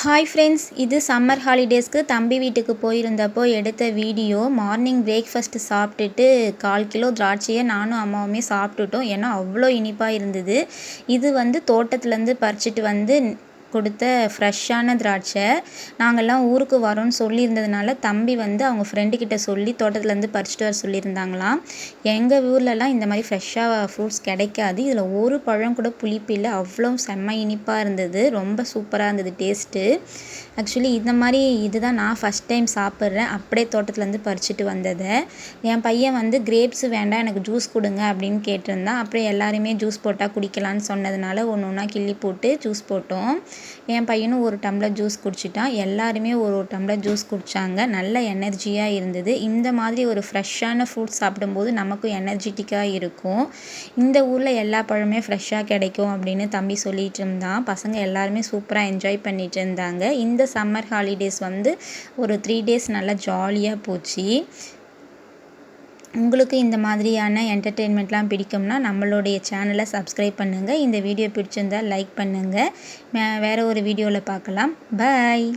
Hi friends இது summer ஹாலிடேஸ்க்கு தம்பி வீட்டுக்கு போயிருந்தப்போ எடுத்த வீடியோ. மார்னிங் பிரேக்ஃபாஸ்ட்டு சாப்பிட்டுட்டு கால் கிலோ திராட்சையை நானும் அம்மாவுமே சாப்பிட்டுட்டோம். ஏன்னா அவ்வளோ இனிப்பாக இருந்தது. இது வந்து தோட்டத்துலேருந்து பறிச்சிட்டு வந்து கொடுத்த ஃப்ரெஷ்ஷான திராட்சை. நாங்கள்லாம் ஊருக்கு வரோன்னு சொல்லியிருந்ததுனால தம்பி வந்து அவங்க ஃப்ரெண்டுக்கிட்ட சொல்லி தோட்டத்துலேருந்து பறிச்சிட்டு வர சொல்லியிருந்தாங்களாம். எங்கள் ஊர்லலாம் இந்த மாதிரி ஃப்ரெஷ்ஷாக ஃப்ரூட்ஸ் கிடைக்காது. இதில் ஒரு பழம் கூட புளிப்பு இல்லை. அவ்வளோ செம்ம இனிப்பாக இருந்தது. ரொம்ப சூப்பராக இருந்தது டேஸ்ட்டு ஆக்சுவலி இந்த மாதிரி இதுதான் நான் ஃபஸ்ட் டைம் சாப்பிட்றேன். அப்படியே தோட்டத்துலேருந்து பறிச்சிட்டு வந்ததை. என் பையன் வந்து கிரேப்ஸ் வேண்டாம் எனக்கு ஜூஸ் கொடுங்க அப்படின்னு கேட்டிருந்தான். அப்புறம் எல்லாருமே ஜூஸ் போட்டால் குடிக்கலான்னு சொன்னதுனால ஒன்று ஒன்றா கிள்ளி போட்டு ஜூஸ் போட்டோம். என் பையனும் ஒரு டம்ளர் ஜூஸ் குடிச்சிட்டான். எல்லாருமே ஒரு ஒரு டம்ளர் ஜூஸ் குடித்தாங்க நல்ல எனர்ஜியாக இருந்தது. இந்த மாதிரி ஒரு ஃப்ரெஷ்ஷான ஃப்ரூட்ஸ் சாப்பிடும்போது நமக்கும் எனர்ஜிட்டிக்காக இருக்கும். இந்த ஊரில் எல்லா பழமே ஃப்ரெஷ்ஷாக கிடைக்கும் அப்படின்னு தம்பி சொல்லிகிட்டு இருந்தான். பசங்க எல்லாருமே சூப்பராக என்ஜாய் பண்ணிகிட்டு இருந்தாங்க. இந்த சம்மர் ஹாலிடேஸ் வந்து ஒரு த்ரீ டேஸ் நல்லா ஜாலியாக போச்சு. உங்களுக்கு இந்த மாதிரியான என்டர்டெயின்மெண்ட்லாம் பிடிக்கும்னா நம்மளுடைய சேனலை சப்ஸ்கிரைப் பண்ணுங்கள் இந்த வீடியோ பிடிச்சிருந்தால் லைக் பண்ணுங்கள் வேறு ஒரு வீடியோவில் பார்க்கலாம். பாய்